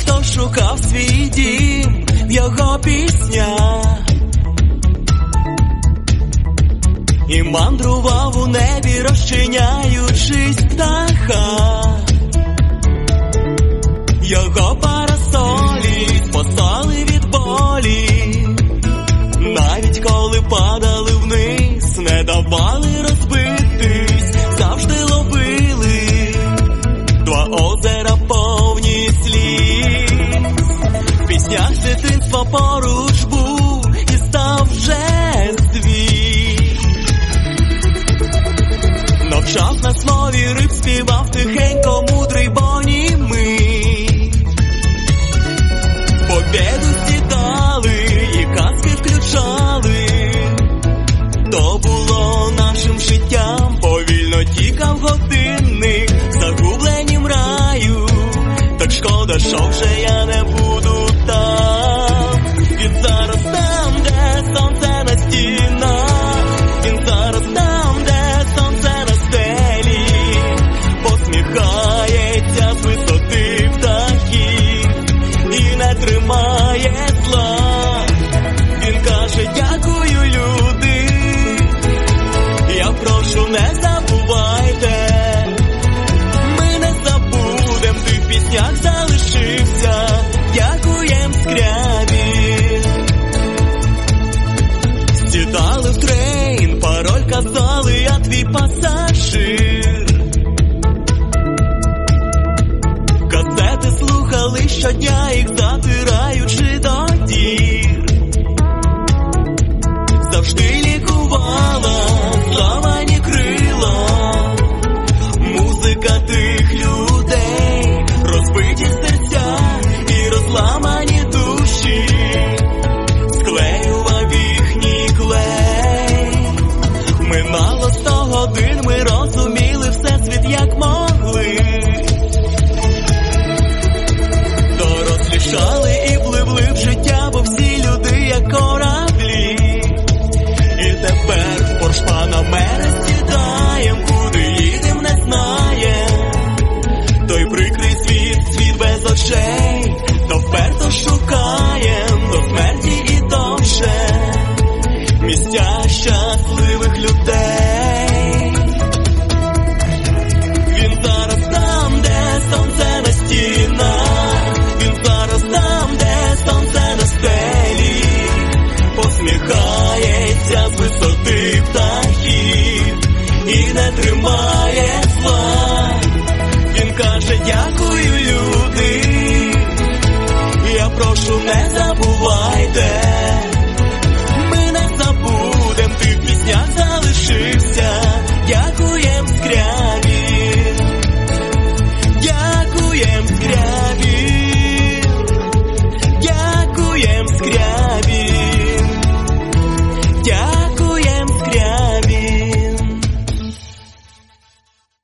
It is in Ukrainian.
хто шукав свій дім, його пісня і мандрував у небі, розчиняючись птаха, його парасолі спасали від болі, навіть коли падали вниз, не давали розпочати. பெருமாயே ми на не тримай.